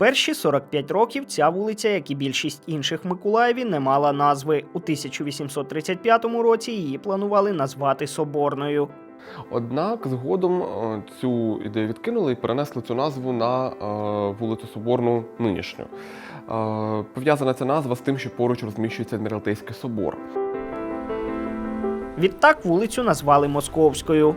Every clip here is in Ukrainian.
Перші 45 років ця вулиця, як і більшість інших в Миколаєві, не мала назви. У 1835 році її планували назвати Соборною. Однак згодом е, цю ідею відкинули і перенесли цю назву на е, вулицю Соборну нинішню. Е, Пов'язана ця назва з тим, що поруч розміщується Адміралтейський собор. Відтак вулицю назвали Московською.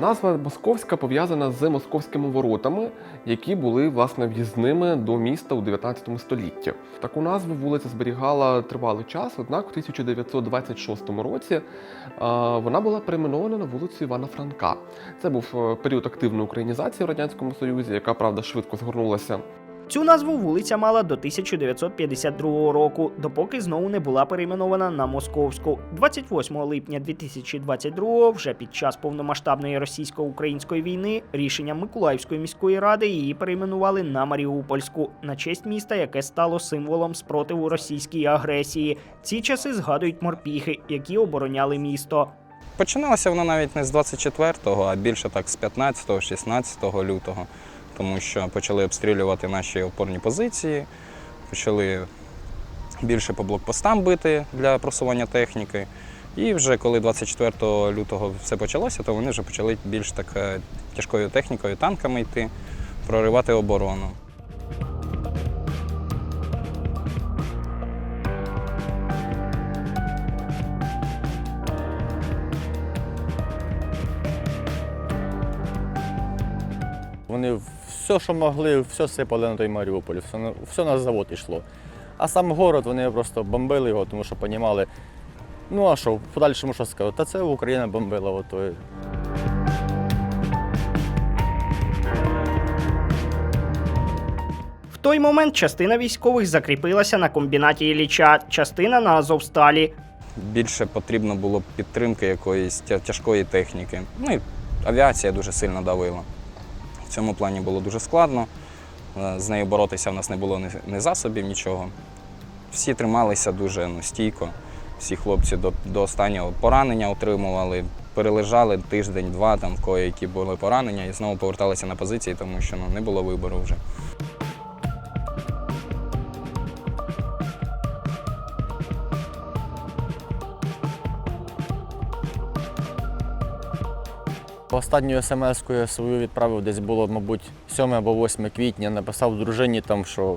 Назва Московська пов'язана з московськими воротами, які були власне в'їзними до міста у 19 столітті. Таку назву вулиця зберігала тривалий час, однак у 1926 році е, вона була перейменована на вулицю Івана Франка. Це був е, період активної українізації в радянському союзі, яка правда швидко згорнулася Цю назву вулиця мала до 1952 року, допоки знову не була перейменована на Московську. 28 липня 2022 вже під час повномасштабної російсько-української війни рішенням Миколаївської міської ради її перейменували на Маріупольську на честь міста, яке стало символом спротиву російській агресії. Ці часи згадують морпіхи, які обороняли місто. Починалося воно навіть не з 24-го, а більше так з 15-го, 16 лютого, тому що почали обстрілювати наші опорні позиції, почали більше по блокпостам бити для просування техніки. І вже коли 24 лютого все почалося, то вони вже почали більш так е, тяжкою технікою, танками йти, проривати оборону. Вони все, що могли, все сипали на той Маріуполь, все, на- все на завод йшло. А сам город вони просто бомбили його, тому що розуміли, ну а що, в подальшому що сказати, та це Україна бомбила. Ото. В той момент частина військових закріпилася на комбінаті Ілліча, частина на Азовсталі. більше потрібно було підтримки якоїсь тяжкої техніки. Ну і авіація дуже сильно давила. В цьому плані було дуже складно. Е, З нею боротися в нас не було ні, засобів, нічого. Всі трималися дуже ну, стійко. Всі хлопці до, до останнього поранення отримували, перележали тиждень-два, там в кої які були поранення, і знову поверталися на позиції, тому що ну, не було вибору вже. Останню смс-ку я свою відправив десь було, мабуть, 7 або 8 квітня. Написав дружині там, що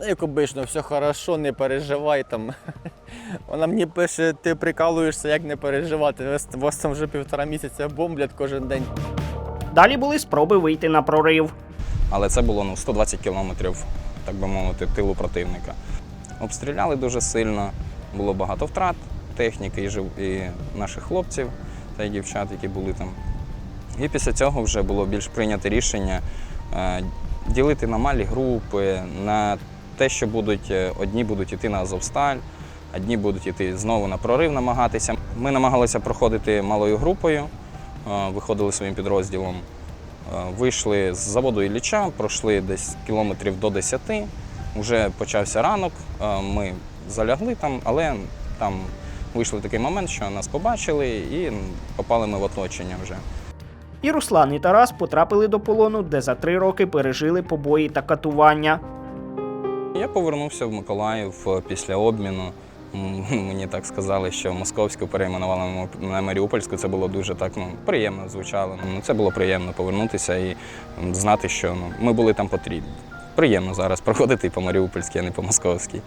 як обично, все хорошо, не переживай там. Вона мені пише, ти прикалуєшся, як не переживати. Вас, вас там вже півтора місяця бомблять кожен день. Далі були спроби вийти на прорив. Але це було ну, 120 кілометрів, так би мовити, тилу противника. Обстріляли дуже сильно, було багато втрат техніки і, жив- і наших хлопців та й дівчат, які були там. І після цього вже було більш прийняте рішення е, ділити на малі групи, на те, що будуть, е, одні будуть йти на Азовсталь, одні будуть йти знову на прорив намагатися. Ми намагалися проходити малою групою, е, виходили своїм підрозділом. Вийшли з заводу Ілліча, пройшли десь кілометрів до 10. Вже почався ранок. Ми залягли там, але там вийшов такий момент, що нас побачили і попали ми в оточення вже. І Руслан і Тарас потрапили до полону, де за три роки пережили побої та катування. Я повернувся в Миколаїв е, після обміну. Мені так сказали, що московську перейменували на- Маріупольську. Це було дуже так ну, приємно звучало. Ну, це було приємно повернутися і знати, що ну, ми були там потрібні. Приємно зараз проходити по Маріупольській, а не по московській.